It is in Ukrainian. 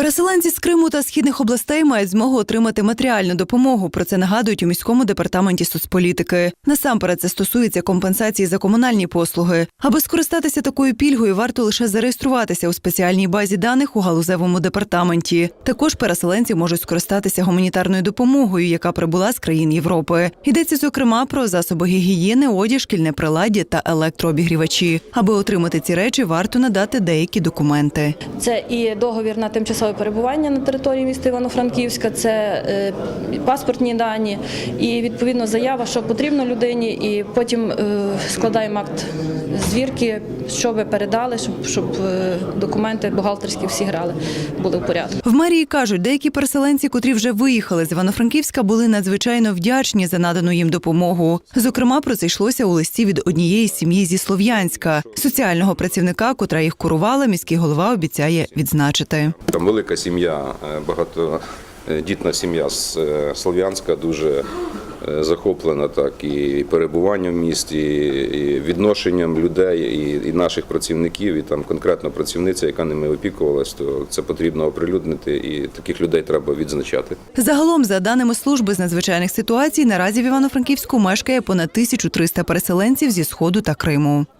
Переселенці з Криму та східних областей мають змогу отримати матеріальну допомогу. Про це нагадують у міському департаменті соцполітики. Насамперед це стосується компенсації за комунальні послуги. Аби скористатися такою пільгою, варто лише зареєструватися у спеціальній базі даних у галузевому департаменті. Також переселенці можуть скористатися гуманітарною допомогою, яка прибула з країн Європи. Йдеться зокрема про засоби гігієни, одяг, шкільне приладдя та електрообігрівачі. Аби отримати ці речі, варто надати деякі документи. Це і договір на тимчасове перебування на території міста Івано-Франківська, це е, паспортні дані і відповідно заява, що потрібно людині, і потім е, складаємо акт звірки, що ви передали, щоб, щоб е, документи бухгалтерські всі грали, були в порядку. В мерії кажуть, деякі переселенці, котрі вже виїхали з Івано-Франківська, були надзвичайно вдячні за надану їм допомогу. Зокрема, про це йшлося у листі від однієї сім'ї зі Слов'янська. Соціального працівника, котра їх курувала, міський голова обіцяє відзначити. Там велика сім'я, е, багатодітна сім'я з е, Слов'янська, дуже е, захоплена так і перебуванням в місті, і відношенням людей, і, і наших працівників, і там конкретно працівниця, яка ними опікувалась, то це потрібно оприлюднити, і таких людей треба відзначати. Загалом, за даними служби з надзвичайних ситуацій, наразі в Івано-Франківську мешкає понад 1300 переселенців зі сходу та Криму.